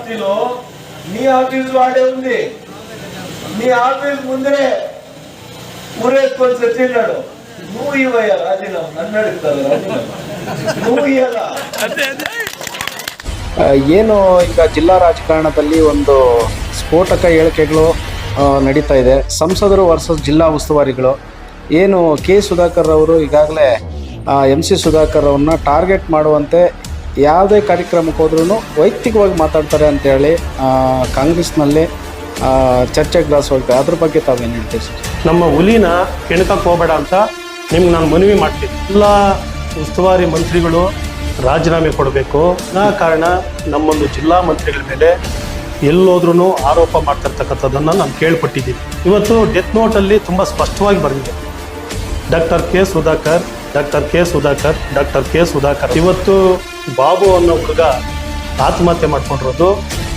ఆస్తిలో నీ ఆఫీస్ వాడే ఉంది నీ ఆఫీస్ ముందరే ఊరేసుకొని చచ్చిన్నాడు నువ్వు ఇవ్వయ్యా రాజీనామా నన్ను అడుగుతారు రాజీనామా నువ్వు ఇవ్వాలా ಆ, ಏನು ಈಗ ಜಿಲ್ಲಾ ರಾಜಕಾರಣದಲ್ಲಿ ಒಂದು ಸ್ಫೋಟಕ ಹೇಳಿಕೆಗಳು ಆ, ನಡೀತಾ ಇದೆ ಸಂಸದರು ವರ್ಸಸ್ ಜಿಲ್ಲಾ ಉಸ್ತುವಾರಿಗಳು ಏನು ಕೆ ಸುಧಾಕರ್ ಅವರು ಈಗಾಗಲೇ ಎಂ ಸಿ ಸುಧಾಕರ್ ಅವ್ರನ್ನ ಟಾರ್ಗೆಟ್ ಮಾಡುವಂತೆ ಯಾವುದೇ ಕಾರ್ಯಕ್ರಮಕ್ಕೆ ಹೋದ್ರೂ ವೈಯಕ್ತಿಕವಾಗಿ ಮಾತಾಡ್ತಾರೆ ಅಂತೇಳಿ ಕಾಂಗ್ರೆಸ್ನಲ್ಲಿ ಆ, ಚರ್ಚೆ ಗ್ಲಾಸ್ ಹೋಗ್ತಾರೆ ಅದ್ರ ಬಗ್ಗೆ ತಾವೇನು ಹೇಳ್ತೀವಿ ಸರ್? ನಮ್ಮ ಹುಲಿನ ಕೆಣಕಕ್ಕೆ ಹೋಗಬೇಡ ಅಂತ ನಿಮ್ಗೆ ನಾನು ಮನವಿ ಮಾಡ್ತೀನಿ. ಎಲ್ಲ ಉಸ್ತುವಾರಿ ಮಂತ್ರಿಗಳು ರಾಜೀನಾಮೆ ಕೊಡಬೇಕು. ಆ ಕಾರಣ ನಮ್ಮೊಂದು ಜಿಲ್ಲಾ ಮಂತ್ರಿಗಳ ಮೇಲೆ ಎಲ್ಲೋದ್ರೂ ಆರೋಪ ಮಾಡ್ತಿರ್ತಕ್ಕಂಥದ್ದನ್ನು ನಾನು ಕೇಳ್ಪಟ್ಟಿದ್ದೀನಿ. ಇವತ್ತು ಡೆತ್ ನೋಟಲ್ಲಿ ತುಂಬ ಸ್ಪಷ್ಟವಾಗಿ ಬರೆದಿದೆ. Doctor K Sudhakar doctor K Sudhakar doctor K Sudhakar ಇವತ್ತು ಬಾಬು ಅನ್ನೋ ಹುಡುಗ ಆತ್ಮಹತ್ಯೆ ಮಾಡ್ಕೊಂಡಿರೋದು.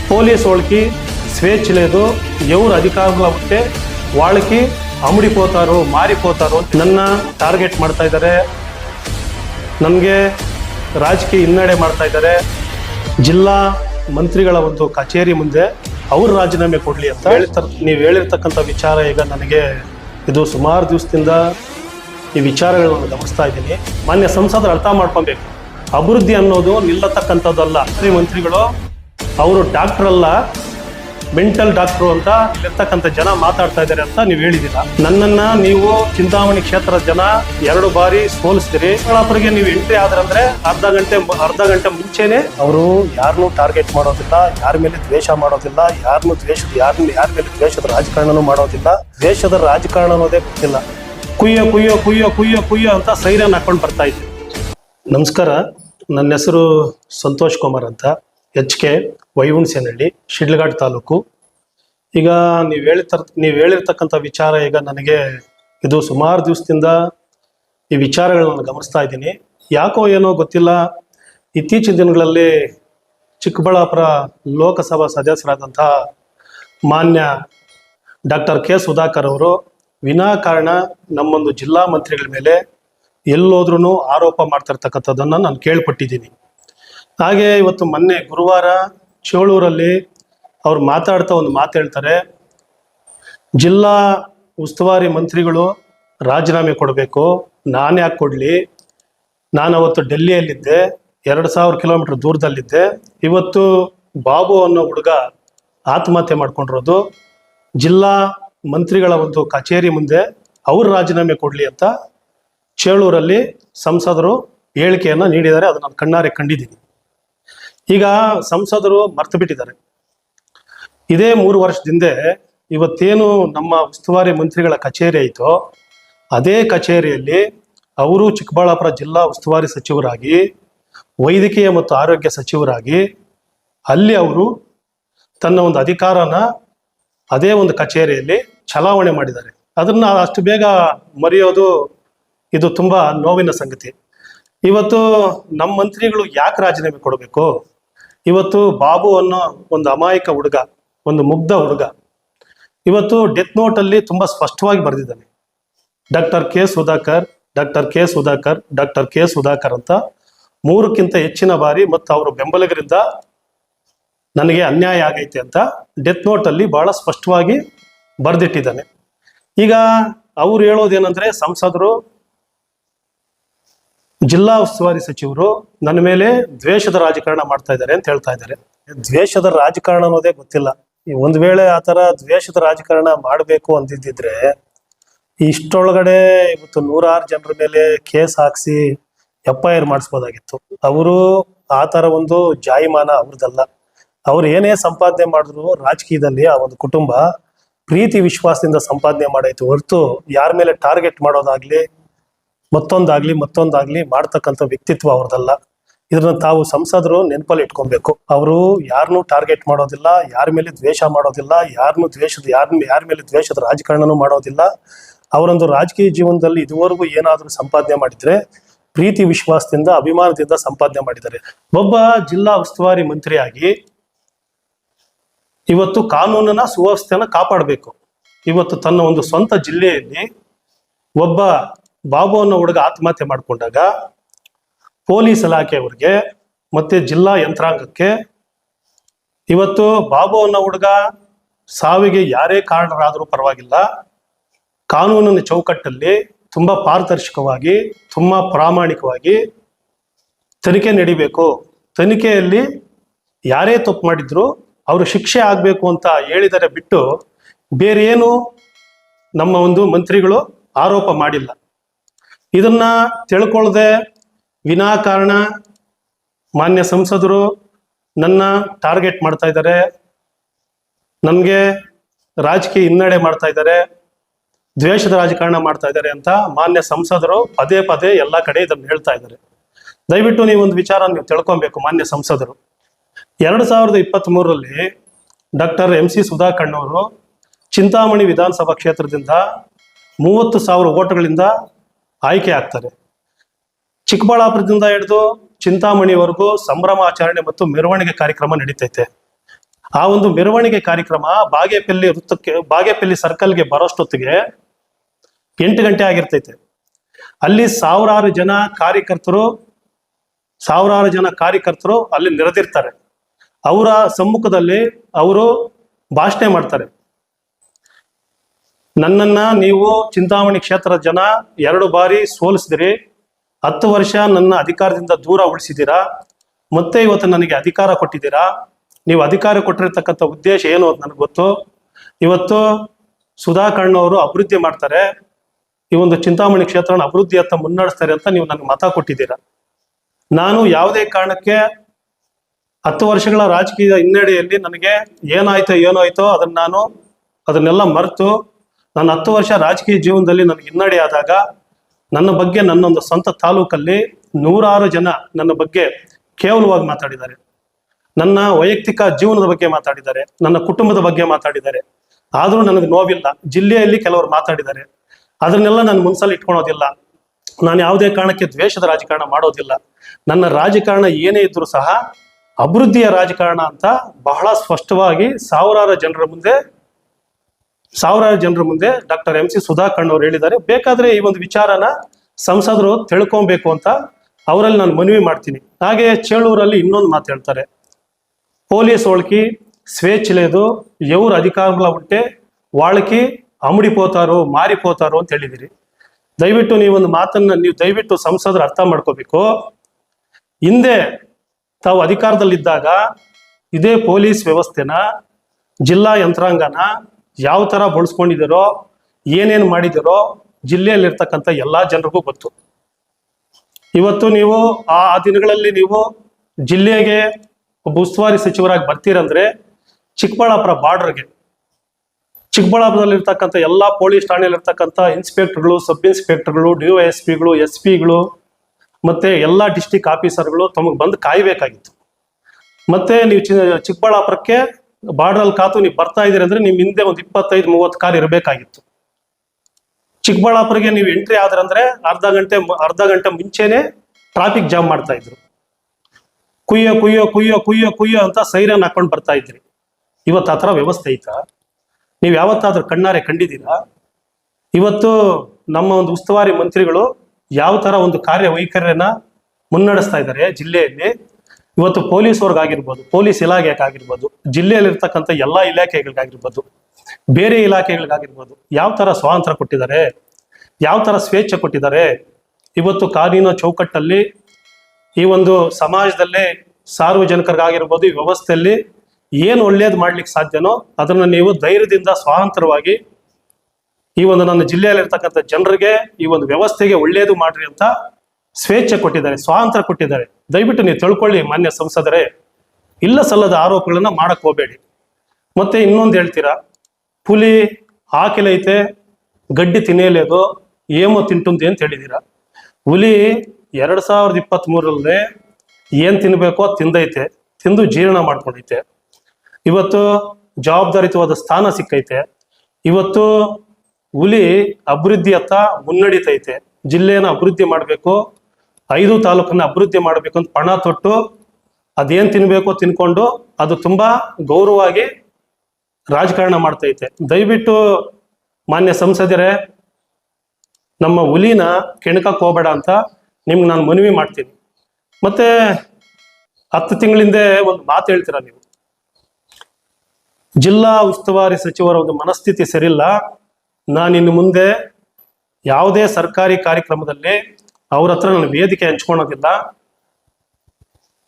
ಪೊಲೀಸ್ ಒಳಕಿ ಸ್ವೇಚ್ಛೆದು ಎವ್ರ ಅಧಿಕಾರಿಗಳ ಹುಟ್ಟೆ ವಾಳಕಿ ಮಾರಿ ಮಾರಿಕೋತಾರೋ ನನ್ನ ಟಾರ್ಗೆಟ್ ಮಾಡ್ತಾ ಇದ್ದಾರೆ. ನನಗೆ ರಾಜಕೀಯ ಹಿನ್ನಡೆ ಮಾಡ್ತಾ ಇದ್ದಾರೆ. ಜಿಲ್ಲಾ ಮಂತ್ರಿಗಳ ಒಂದು ಕಚೇರಿ ಮುಂದೆ ಅವರು ರಾಜೀನಾಮೆ ಕೊಡಲಿ ಅಂತ ಹೇಳ್ತಾರೆ. ನೀವು ಹೇಳಿರ್ತಕ್ಕಂಥ ವಿಚಾರ ಈಗ ನನಗೆ ಇದು ಸುಮಾರು ದಿವಸದಿಂದ ಈ ವಿಚಾರಗಳನ್ನು ಗಮನಿಸ್ತಾ ಇದ್ದೀನಿ. ಮಾನ್ಯ ಸಂಸದರು ಅರ್ಥ ಮಾಡ್ಕೊಬೇಕು. ಅಭಿವೃದ್ಧಿ ಅನ್ನೋದು ನಿಲ್ಲತಕ್ಕಂಥದ್ದಲ್ಲ. ಮಂತ್ರಿಗಳು ಅವರು ಡಾಕ್ಟರ್ ಅಲ್ಲ ಮೆಂಟಲ್ ಡಾಕ್ಟ್ರು ಅಂತ ಇರ್ತಕ್ಕಂಥ ಜನ ಮಾತಾಡ್ತಾ ಇದ್ದಾರೆ ಅಂತ ನೀವು ಹೇಳಿದಿಲ್ಲ ನನ್ನನ್ನ ನೀವು ಚಿಂತಾಮಣಿ ಕ್ಷೇತ್ರದ ಜನ ಎರಡು ಬಾರಿ ಸೋಲಿಸ್ತೀರಿ ಚಿಕ್ಕಬಳ್ಳಾಪುರಿಗೆ ನೀವು ಎಂಟ್ರಿ ಆದ್ರಂದ್ರೆ ಅರ್ಧ ಗಂಟೆ ಅರ್ಧ ಗಂಟೆ ಮುಂಚೆನೆ ಅವರು ಯಾರನ್ನೂ ಟಾರ್ಗೆಟ್ ಮಾಡೋದಿಲ್ಲ, ಯಾರ ಮೇಲೆ ದ್ವೇಷ ಮಾಡೋದಿಲ್ಲ ಯಾರನ್ನು ದ್ವೇಷದ ಯಾರನ್ನ ಯಾರ ಮೇಲೆ ದ್ವೇಷದ ರಾಜಕಾರಣನೂ ಮಾಡೋದಿಲ್ಲ. ದ್ವೇಷದ ರಾಜಕಾರಣ ಅನ್ನೋದೇ ಗೊತ್ತಿಲ್ಲ. ಕುಯ್ಯೋ ಕುಯ್ಯೋ ಕುಯ್ಯೋ ಕುಯ್ಯೋ ಕುಯ್ಯೋ ಅಂತ ಸೈರನ್ ಹಾಕೊಂಡು ಬರ್ತಾ ಇದ್ವಿ ನಮಸ್ಕಾರ. ನನ್ನ ಹೆಸರು ಸಂತೋಷ್ ಕುಮಾರ್ ಅಂತ ಎಚ್ ಕೆ ವೈಹುಣ್ಸೇನಹಳ್ಳಿ ಶಿಡ್ಲಘಾಟ್ ತಾಲೂಕು. ಈಗ ನೀವು ಹೇಳಿರ್ತ ನೀವು ಹೇಳಿರ್ತಕ್ಕಂಥ ವಿಚಾರ ಈಗ ನನಗೆ ಇದು ಸುಮಾರು ದಿವಸದಿಂದ ಈ ವಿಚಾರಗಳನ್ನ ಗಮನಿಸ್ತಾ ಇದ್ದೀನಿ. ಯಾಕೋ ಏನೋ ಗೊತ್ತಿಲ್ಲ, ಇತ್ತೀಚಿನ ದಿನಗಳಲ್ಲಿ ಚಿಕ್ಕಬಳ್ಳಾಪುರ ಲೋಕಸಭಾ ಸದಸ್ಯರಾದಂಥ ಮಾನ್ಯ ಡಾಕ್ಟರ್ ಕೆ ಸುಧಾಕರ್ ಅವರು ವಿನಾಕಾರಣ ನಮ್ಮೊಂದು ಜಿಲ್ಲಾ ಮಂತ್ರಿಗಳ ಮೇಲೆ ಎಲ್ಲೋದ್ರೂ ಆರೋಪ ಮಾಡ್ತಿರ್ತಕ್ಕಂಥದ್ದನ್ನು ನಾನು ಕೇಳ್ಪಟ್ಟಿದ್ದೀನಿ. ಹಾಗೆ ಇವತ್ತು ಮೊನ್ನೆ ಗುರುವಾರ ಚೋಳೂರಲ್ಲಿ ಅವ್ರು ಮಾತಾಡ್ತಾ ಒಂದು ಮಾತು ಹೇಳ್ತಾರೆ, ಜಿಲ್ಲಾ ಉಸ್ತುವಾರಿ ಮಂತ್ರಿಗಳು ರಾಜೀನಾಮೆ ಕೊಡಬೇಕು, ನಾನು ಯಾಕೆ ಕೊಡಲಿ? ನಾನು ಅವತ್ತು ಡೆಲ್ಲಿಯಲ್ಲಿದ್ದೆ, ಎರಡು ಸಾವಿರ ಕಿಲೋಮೀಟ್ರ್ ದೂರದಲ್ಲಿದ್ದೆ, ಇವತ್ತು ಬಾಬು ಅನ್ನೋ ಹುಡುಗ ಆತ್ಮಹತ್ಯೆ ಮಾಡ್ಕೊಂಡಿರೋದು, ಜಿಲ್ಲಾ ಮಂತ್ರಿಗಳ ಒಂದು ಕಚೇರಿ ಮುಂದೆ ಅವ್ರು ರಾಜೀನಾಮೆ ಕೊಡಲಿ ಅಂತ ಚೇಳೂರಲ್ಲಿ ಸಂಸದರು ಹೇಳಿಕೆಯನ್ನು ನೀಡಿದ್ದಾರೆ. ಅದು ನಾನು ಕಣ್ಣಾರೆ ಕಂಡಿದ್ದೀನಿ. ಈಗ ಸಂಸದರು ಮರ್ತು ಬಿಟ್ಟಿದ್ದಾರೆ. ಇದೇ ಮೂರು ವರ್ಷದಿಂದ ಇವತ್ತೇನು ನಮ್ಮ ಉಸ್ತುವಾರಿ ಮಂತ್ರಿಗಳ ಕಚೇರಿ ಐತೋ, ಅದೇ ಕಚೇರಿಯಲ್ಲಿ ಅವರು ಚಿಕ್ಕಬಳ್ಳಾಪುರ ಜಿಲ್ಲಾ ಉಸ್ತುವಾರಿ ಸಚಿವರಾಗಿ, ವೈದ್ಯಕೀಯ ಮತ್ತು ಆರೋಗ್ಯ ಸಚಿವರಾಗಿ, ಅಲ್ಲಿ ಅವರು ತನ್ನ ಒಂದು ಅಧಿಕಾರನ ಅದೇ ಒಂದು ಕಚೇರಿಯಲ್ಲಿ ಚಲಾವಣೆ ಮಾಡಿದ್ದಾರೆ. ಅದನ್ನ ಅಷ್ಟು ಬೇಗ ಮರೆಯೋದು ಇದು ತುಂಬಾ ನೋವಿನ ಸಂಗತಿ. ಇವತ್ತು ನಮ್ಮ ಮಂತ್ರಿಗಳು ಯಾಕೆ ರಾಜೀನಾಮೆ ಕೊಡಬೇಕು? ಇವತ್ತು ಬಾಬು ಅನ್ನೋ ಒಂದು ಅಮಾಯಕ ಹುಡುಗ, ಒಂದು ಮುಗ್ಧ ಹುಡುಗ, ಇವತ್ತು ಡೆತ್ ನೋಟಲ್ಲಿ ತುಂಬಾ ಸ್ಪಷ್ಟವಾಗಿ ಬರೆದಿದ್ದಾನೆ. Doctor K Sudhakar doctor K Sudhakar doctor K Sudhakar ಅಂತ ಮೂರಕ್ಕಿಂತ ಹೆಚ್ಚಿನ ಬಾರಿ ಮತ್ತು ಅವರ ಬೆಂಬಲಿಗರಿಂದ ನನಗೆ ಅನ್ಯಾಯ ಆಗೈತೆ ಅಂತ ಡೆತ್ ನೋಟಲ್ಲಿ ಬಹಳ ಸ್ಪಷ್ಟವಾಗಿ ಬರೆದಿಟ್ಟಿದ್ದಾನೆ. ಈಗ ಅವ್ರು ಹೇಳೋದೇನಂದ್ರೆ ಸಂಸದರು ಜಿಲ್ಲಾ ಉಸ್ತುವಾರಿ ಸಚಿವರು ನನ್ನ ಮೇಲೆ ದ್ವೇಷದ ರಾಜಕಾರಣ ಮಾಡ್ತಾ ಇದ್ದಾರೆ ಅಂತ ಹೇಳ್ತಾ ಇದ್ದಾರೆ. ದ್ವೇಷದ ರಾಜಕಾರಣ ಅನ್ನೋದೇ ಗೊತ್ತಿಲ್ಲ. ಈ ಒಂದ್ ವೇಳೆ ಆತರ ದ್ವೇಷದ ರಾಜಕಾರಣ ಮಾಡಬೇಕು ಅಂದಿದ್ದಿದ್ರೆ ಇಷ್ಟೊಳಗಡೆ ಇವತ್ತು ನೂರಾರು ಜನರ ಮೇಲೆ ಕೇಸ್ ಹಾಕ್ಸಿ ಎಫ್ ಐ ಮಾಡಿಸ್ಬೋದಾಗಿತ್ತು. ಅವರು ಆ ತರ ಒಂದು ಜಾಯಿಮಾನ ಅವ್ರದ್ದಲ್ಲ. ಅವ್ರು ಏನೇ ಸಂಪಾದನೆ ಮಾಡಿದ್ರು ರಾಜಕೀಯದಲ್ಲಿ ಆ ಒಂದು ಕುಟುಂಬ ಪ್ರೀತಿ ವಿಶ್ವಾಸದಿಂದ ಸಂಪಾದನೆ ಮಾಡೈತು ಹೊರತು ಯಾರ ಮೇಲೆ ಟಾರ್ಗೆಟ್ ಮಾಡೋದಾಗ್ಲಿ ಮತ್ತೊಂದಾಗ್ಲಿ ಮತ್ತೊಂದಾಗ್ಲಿ ಮಾಡ್ತಕ್ಕಂಥ ವ್ಯಕ್ತಿತ್ವ ಅವ್ರದಲ್ಲ. ಇದನ್ನ ತಾವು ಸಂಸದರು ನೆನಪಲ್ಲಿ ಇಟ್ಕೊಬೇಕು. ಅವರು ಯಾರನ್ನೂ ಟಾರ್ಗೆಟ್ ಮಾಡೋದಿಲ್ಲ, ಯಾರ ಮೇಲೆ ದ್ವೇಷ ಮಾಡೋದಿಲ್ಲ ಯಾರನ್ನು ದ್ವೇಷದ, ಯಾರ ಯಾರ ಮೇಲೆ ದ್ವೇಷದ ರಾಜಕಾರಣನೂ ಮಾಡೋದಿಲ್ಲ. ಅವರೊಂದು ರಾಜಕೀಯ ಜೀವನದಲ್ಲಿ ಇದುವರೆಗೂ ಏನಾದರೂ ಸಂಪಾದನೆ ಮಾಡಿದ್ರೆ, ಪ್ರೀತಿ, ವಿಶ್ವಾಸದಿಂದ, ಅಭಿಮಾನದಿಂದ ಸಂಪಾದನೆ ಮಾಡಿದ್ದಾರೆ. ಒಬ್ಬ ಜಿಲ್ಲಾ ಉಸ್ತುವಾರಿ ಮಂತ್ರಿಯಾಗಿ ಇವತ್ತು ಕಾನೂನನ್ನ, ಸುವ್ಯವಸ್ಥೆಯನ್ನು ಕಾಪಾಡಬೇಕು. ಇವತ್ತು ತನ್ನ ಒಂದು ಸ್ವಂತ ಜಿಲ್ಲೆಯಲ್ಲಿ ಒಬ್ಬ ಬಾಬು ಅನ್ನೋ ಹುಡುಗ ಆತ್ಮಹತ್ಯೆ ಮಾಡಿಕೊಂಡಾಗ ಪೊಲೀಸ್ ಇಲಾಖೆಯವರಿಗೆ ಮತ್ತೆ ಜಿಲ್ಲಾ ಯಂತ್ರಾಂಗಕ್ಕೆ ಇವತ್ತು ಬಾಬು ಅನ್ನೋ ಹುಡುಗ ಸಾವಿಗೆ ಯಾರೇ ಕಾರಣರಾದರೂ ಪರವಾಗಿಲ್ಲ. ಕಾನೂನಿನ ಚೌಕಟ್ಟಲ್ಲಿ ತುಂಬ ಪಾರದರ್ಶಕವಾಗಿ, ತುಂಬ ಪ್ರಾಮಾಣಿಕವಾಗಿ ತನಿಖೆ ನಡಿಬೇಕು. ತನಿಖೆಯಲ್ಲಿ ಯಾರೇ ತಪ್ಪು ಮಾಡಿದ್ರು ಅವರು ಶಿಕ್ಷೆ ಆಗಬೇಕು ಅಂತ ಹೇಳಿದರೆ ಬಿಟ್ಟು ಬೇರೆ ಏನು ನಮ್ಮ ಒಂದು ಮಂತ್ರಿಗಳು ಆರೋಪ ಮಾಡಿಲ್ಲ. ಇದನ್ನ ತಿಳ್ಕೊಳ್ಳದೆ ವಿನಾಕಾರಣ ಮಾನ್ಯ ಸಂಸದರು ನನ್ನ ಟಾರ್ಗೆಟ್ ಮಾಡ್ತಾ ಇದ್ದಾರೆ. ನನಗೆ ರಾಜಕೀಯ ಹಿನ್ನಡೆ ಮಾಡ್ತಾ ಇದ್ದಾರೆ. ದ್ವೇಷದ ರಾಜಕಾರಣ ಮಾಡ್ತಾ ಇದ್ದಾರೆ ಅಂತ ಮಾನ್ಯ ಸಂಸದರು ಪದೇ ಪದೇ ಎಲ್ಲ ಕಡೆ ಇದನ್ನು ಹೇಳ್ತಾ ಇದ್ದಾರೆ. ದಯವಿಟ್ಟು ನೀವು ಒಂದು ವಿಚಾರ ನೀವು ತಿಳ್ಕೊಬೇಕು ಮಾನ್ಯ ಸಂಸದರು. ಎರಡು ಸಾವಿರದ ಇಪ್ಪತ್ತ್ ಮೂರರಲ್ಲಿ ಡಾಕ್ಟರ್ ಎಂ ಸಿ ಸುಧಾಕಣ್ಣವರು ಚಿಂತಾಮಣಿ ವಿಧಾನಸಭಾ ಕ್ಷೇತ್ರದಿಂದ ಮೂವತ್ತು ಸಾವಿರ ಓಟುಗಳಿಂದ ಆಯ್ಕೆ ಆಗ್ತಾರೆ. ಚಿಕ್ಕಬಳ್ಳಾಪುರದಿಂದ ಹಿಡಿದು ಚಿಂತಾಮಣಿವರೆಗೂ ಸಂಭ್ರಮಾಚರಣೆ ಮತ್ತು ಮೆರವಣಿಗೆ ಕಾರ್ಯಕ್ರಮ ನಡೀತೈತೆ. ಆ ಒಂದು ಮೆರವಣಿಗೆ ಕಾರ್ಯಕ್ರಮ ಬಾಗೇಪಲ್ಲಿ ವೃತ್ತಕ್ಕೆ, ಬಾಗೇಪಲ್ಲಿ ಸರ್ಕಲ್ಗೆ ಬರೋಷ್ಟೊತ್ತಿಗೆ ಎಂಟು ಗಂಟೆ ಆಗಿರ್ತೈತೆ. ಅಲ್ಲಿ ಸಾವಿರಾರು ಜನ ಕಾರ್ಯಕರ್ತರು, ಸಾವಿರಾರು ಜನ ಕಾರ್ಯಕರ್ತರು ಅಲ್ಲಿ ನೆರೆದಿರ್ತಾರೆ. ಅವರ ಸಮ್ಮುಖದಲ್ಲಿ ಅವರು ಭಾಷಣ ಮಾಡ್ತಾರೆ. ನನ್ನನ್ನ ನೀವು ಚಿಂತಾಮಣಿ ಕ್ಷೇತ್ರದ ಜನ ಎರಡು ಬಾರಿ ಸೋಲಿಸಿದಿರಿ. ಹತ್ತು ವರ್ಷ ನನ್ನ ಅಧಿಕಾರದಿಂದ ದೂರ ಉಳಿಸಿದ್ದೀರಾ ಮತ್ತೆ ಇವತ್ತು ನನಗೆ ಅಧಿಕಾರ ಕೊಟ್ಟಿದ್ದೀರಾ ನೀವು ಅಧಿಕಾರ ಕೊಟ್ಟಿರತಕ್ಕಂಥ ಉದ್ದೇಶ ಏನು ಅಂತ ನನಗೆ ಗೊತ್ತು. ಇವತ್ತು ಸುಧಾಕರ್ಣ ಅವರು ಅಭಿವೃದ್ಧಿ ಮಾಡ್ತಾರೆ. ಈ ಒಂದು ಚಿಂತಾಮಣಿ ಕ್ಷೇತ್ರವನ್ನು ಅಭಿವೃದ್ಧಿ ಅಂತ ಮುನ್ನಡೆಸ್ತಾರೆ ಅಂತ ನೀವು ನನಗೆ ಮತ ಕೊಟ್ಟಿದ್ದೀರಾ ನಾನು ಯಾವುದೇ ಕಾರಣಕ್ಕೆ ಹತ್ತು ವರ್ಷಗಳ ರಾಜಕೀಯ ಹಿನ್ನಡೆಯಲ್ಲಿ ನನಗೆ ಏನಾಯ್ತೋ ಏನೋ ಆಯ್ತೋ ಅದನ್ನ ನಾನು ಅದನ್ನೆಲ್ಲ ಮರೆತು ನನ್ನ ಹತ್ತು ವರ್ಷ ರಾಜಕೀಯ ಜೀವನದಲ್ಲಿ ನನಗೆ ಹಿನ್ನಡೆ ಆದಾಗ ನನ್ನ ಬಗ್ಗೆ ನನ್ನೊಂದು ಸ್ವಂತ ತಾಲೂಕಲ್ಲಿ ನೂರಾರು ಜನ ನನ್ನ ಬಗ್ಗೆ ಕೇವಲವಾಗಿ ಮಾತಾಡಿದ್ದಾರೆ. ನನ್ನ ವೈಯಕ್ತಿಕ ಜೀವನದ ಬಗ್ಗೆ ಮಾತಾಡಿದ್ದಾರೆ, ನನ್ನ ಕುಟುಂಬದ ಬಗ್ಗೆ ಮಾತಾಡಿದ್ದಾರೆ. ಆದರೂ ನನಗೆ ನೋವಿಲ್ಲ. ಜಿಲ್ಲೆಯಲ್ಲಿ ಕೆಲವರು ಮಾತಾಡಿದ್ದಾರೆ. ಅದನ್ನೆಲ್ಲ ನಾನು ಮುನ್ಸಲ್ಲಿ ಇಟ್ಕೊಳೋದಿಲ್ಲ. ನಾನು ಯಾವುದೇ ಕಾರಣಕ್ಕೆ ದ್ವೇಷದ ರಾಜಕಾರಣ ಮಾಡೋದಿಲ್ಲ. ನನ್ನ ರಾಜಕಾರಣ ಏನೇ ಇದ್ರೂ ಸಹ ಅಭಿವೃದ್ಧಿಯ ರಾಜಕಾರಣ ಅಂತ ಬಹಳ ಸ್ಪಷ್ಟವಾಗಿ ಸಾವಿರಾರು ಜನರ ಮುಂದೆ ಸಾವಿರಾರು ಜನರ ಮುಂದೆ ಡಾಕ್ಟರ್ ಎಂ ಸಿ ಸುಧಾಕರ್ ಅವರು ಹೇಳಿದ್ದಾರೆ. ಬೇಕಾದ್ರೆ ಈ ಒಂದು ವಿಚಾರನ ಸಂಸದರು ತಿಳ್ಕೊಬೇಕು ಅಂತ ಅವರಲ್ಲಿ ನಾನು ಮನವಿ ಮಾಡ್ತೀನಿ. ಹಾಗೆ ಚೇಳೂರಲ್ಲಿ ಇನ್ನೊಂದು ಮಾತು ಹೇಳ್ತಾರೆ. ಪೊಲೀಸ್ ಒಳಕಿ ಸ್ವೇಚ್ಛಿಲೇದು ಎವ್ರು ಅಧಿಕಾರಗಳ ಉಂಟೆ ವಾಳಕಿ ಅಮಡಿಪೋತಾರೋ ಮಾರಿಪೋತಾರೋ ಅಂತ ಹೇಳಿದಿರಿ. ದಯವಿಟ್ಟು ಒಂದು ಮಾತನ್ನ ನೀವು ದಯವಿಟ್ಟು ಸಂಸದರು ಅರ್ಥ ಮಾಡ್ಕೋಬೇಕು. ಹಿಂದೆ ತಾವು ಅಧಿಕಾರದಲ್ಲಿದ್ದಾಗ ಇದೇ ಪೊಲೀಸ್ ವ್ಯವಸ್ಥೆನ, ಜಿಲ್ಲಾ ಯಂತ್ರಾಂಗನ ಯಾವ ಥರ ಬಳಸ್ಕೊಂಡಿದ್ದೀರೋ ಏನೇನು ಮಾಡಿದಿರೋ ಜಿಲ್ಲೆಯಲ್ಲಿರ್ತಕ್ಕಂಥ ಎಲ್ಲ ಜನರಿಗೂ ಗೊತ್ತು. ಇವತ್ತು ನೀವು ಆ ದಿನಗಳಲ್ಲಿ ನೀವು ಜಿಲ್ಲೆಗೆ ಒಬ್ಬ ಉಸ್ತುವಾರಿ ಸಚಿವರಾಗಿ ಬರ್ತೀರಂದ್ರೆ ಚಿಕ್ಕಬಳ್ಳಾಪುರ ಬಾರ್ಡರ್ಗೆ. ಚಿಕ್ಕಬಳ್ಳಾಪುರದಲ್ಲಿರ್ತಕ್ಕಂಥ ಎಲ್ಲ ಪೊಲೀಸ್ ಠಾಣೆಯಲ್ಲಿ ಇರ್ತಕ್ಕಂಥ ಇನ್ಸ್ಪೆಕ್ಟರ್ಗಳು ಸಬ್ ಇನ್ಸ್ಪೆಕ್ಟರ್ಗಳು ಡಿ ಎಸ್ ಪಿಗಳು ಎಸ್ ಪಿಗಳು ಮತ್ತೆ ಎಲ್ಲಾ ಡಿಸ್ಟಿಕ್ ಆಫೀಸರ್ಗಳು ತಮಗೆ ಬಂದು ಕಾಯಬೇಕಾಗಿತ್ತು. ಮತ್ತೆ ನೀವು ಚಿಕ್ಕಬಳ್ಳಾಪುರಕ್ಕೆ ಬಾರ್ಡರ್ ಕಾತು ನೀವು ಬರ್ತಾ ಇದ್ದೀರಿ ಅಂದ್ರೆ ನಿಮ್ ಹಿಂದೆ ಒಂದು ಇಪ್ಪತ್ತೈದು, ಮೂವತ್ತು ಕಾರ್ ಇರಬೇಕಾಗಿತ್ತು. ಚಿಕ್ಕಬಳ್ಳಾಪುರಗೆ ನೀವು ಎಂಟ್ರಿ ಆದ್ರಂದ್ರೆ ಅರ್ಧ ಗಂಟೆ ಅರ್ಧ ಗಂಟೆ ಮುಂಚೆನೆ ಟ್ರಾಫಿಕ್ ಜಾಮ್ ಮಾಡ್ತಾ ಇದ್ರು. ಕುಯ್ಯೋ ಕುಯ್ಯೋ ಕುಯ್ಯೋ ಕುಯ್ಯೋ ಕುಯ್ಯೋ ಅಂತ ಸೈರನ್ ಹಾಕೊಂಡು ಬರ್ತಾ ಇದ್ರಿ. ಇವತ್ತು ಆ ಥರ ವ್ಯವಸ್ಥೆ ಐತಾ? ನೀವು ಯಾವತ್ತಾದ್ರೂ ಕಣ್ಣಾರೆ ಕಂಡಿದ್ದೀರಾ? ಇವತ್ತು ನಮ್ಮ ಒಂದು ಉಸ್ತುವಾರಿ ಮಂತ್ರಿಗಳು ಯಾವ ಥರ ಒಂದು ವೈಖರ್ಯನ ಮುನ್ನಡೆಸ್ತಾ ಇದ್ದಾರೆ ಜಿಲ್ಲೆಯಲ್ಲಿ? ಇವತ್ತು ಪೊಲೀಸ್ ಆಗಿರ್ಬೋದು, ಪೊಲೀಸ್ ಇಲಾಖೆಗಾಗಿರ್ಬೋದು ಜಿಲ್ಲೆಯಲ್ಲಿರ್ತಕ್ಕಂಥ ಎಲ್ಲಾ ಇಲಾಖೆಗಳಿಗಾಗಿರ್ಬೋದು, ಬೇರೆ ಇಲಾಖೆಗಳಿಗಾಗಿರ್ಬೋದು, ಯಾವ ತರ ಸ್ವಾತಂತ್ರ್ಯ ಕೊಟ್ಟಿದ್ದಾರೆ, ಯಾವ ತರ ಸ್ವೇಚ್ಛೆ ಕೊಟ್ಟಿದ್ದಾರೆ, ಇವತ್ತು ಕಾನೂನು ಚೌಕಟ್ಟಲ್ಲಿ ಈ ಒಂದು ಸಮಾಜದಲ್ಲಿ ಸಾರ್ವಜನಿಕರಿಗಾಗಿರ್ಬೋದು, ಈ ವ್ಯವಸ್ಥೆಯಲ್ಲಿ ಏನು ಒಳ್ಳೇದು ಮಾಡ್ಲಿಕ್ಕೆ ಸಾಧ್ಯನೋ ಅದನ್ನು ನೀವು ಧೈರ್ಯದಿಂದ ಸ್ವಾತಂತ್ರ್ಯವಾಗಿ ಈ ಒಂದು ನನ್ನ ಜಿಲ್ಲೆಯಲ್ಲಿರ್ತಕ್ಕಂಥ ಜನರಿಗೆ ಈ ಒಂದು ವ್ಯವಸ್ಥೆಗೆ ಒಳ್ಳೇದು ಮಾಡ್ರಿ ಅಂತ ಸ್ವೇಚ್ಛೆ ಕೊಟ್ಟಿದ್ದಾರೆ, ಸ್ವಾತಂತ್ರ್ಯ ಕೊಟ್ಟಿದ್ದಾರೆ. ದಯವಿಟ್ಟು ನೀವು ತಿಳ್ಕೊಳ್ಳಿ ಮಾನ್ಯ ಸಂಸದರೇ, ಇಲ್ಲ ಸಲ್ಲದ ಆರೋಪಗಳನ್ನ ಮಾಡಕ್ ಹೋಗಬೇಡಿ. ಮತ್ತೆ ಇನ್ನೊಂದು ಹೇಳ್ತೀರಾ? ಪುಲಿ ಹಾಕಿಲೈತೆ ಗಡ್ಡಿ ತಿನ್ನೇಲೇದು ಏಮೋ ತಿಂಟುಂದಿ ಅಂತ ಹೇಳಿದೀರ. ಹುಲಿ ಎರಡ್ ಸಾವಿರದ ಇಪ್ಪತ್ತ್ ಮೂರಲ್ಲೇ ಏನ್ ತಿನ್ಬೇಕು ಅದು ತಿಂದೈತೆ, ತಿಂದು ಜೀರ್ಣ ಮಾಡ್ಕೊಂಡೈತೆ. ಇವತ್ತು ಜವಾಬ್ದಾರಿತವಾದ ಸ್ಥಾನ ಸಿಕ್ಕೈತೆ. ಇವತ್ತು ಹುಲಿ ಅಭಿವೃದ್ಧಿಯತ್ತ ಮುನ್ನಡೀತೈತೆ. ಜಿಲ್ಲೆಯನ್ನು ಅಭಿವೃದ್ಧಿ ಮಾಡಬೇಕು ಐದು ತಾಲೂಕನ್ನ ಅಭಿವೃದ್ಧಿ ಮಾಡಬೇಕು ಅಂತ ಪಣ ತೊಟ್ಟು ಅದೇನ್ ತಿನ್ಬೇಕೋ ತಿನ್ಕೊಂಡು ಅದು ತುಂಬಾ ಗೌರವವಾಗಿ ರಾಜಕಾರಣ ಮಾಡ್ತೈತೆ. ದಯವಿಟ್ಟು ಮಾನ್ಯ ಸಂಸದರೇ, ನಮ್ಮ ಹುಲಿನ ಕೆಣಕಕ್ಕೆ ಹೋಗಬೇಡ ಅಂತ ನಿಮ್ಗೆ ನಾನು ಮನವಿ ಮಾಡ್ತೀನಿ. ಮತ್ತೆ ಹತ್ತು ತಿಂಗಳಿಂದ ಒಂದು ಮಾತು ಹೇಳ್ತೀರಾ ನೀವು? ಜಿಲ್ಲಾ ಉಸ್ತುವಾರಿ ಸಚಿವರ ಒಂದು ಮನಸ್ಥಿತಿ ಸರಿಯಿಲ್ಲ. ನಾನು ಇನ್ನು ಮುಂದೆ ಯಾವುದೇ ಸರ್ಕಾರಿ ಕಾರ್ಯಕ್ರಮದಲ್ಲಿ ಅವ್ರ ಹತ್ರ ನಾನು ವೇದಿಕೆ ಹಂಚ್ಕೊಳೋದಿಲ್ಲ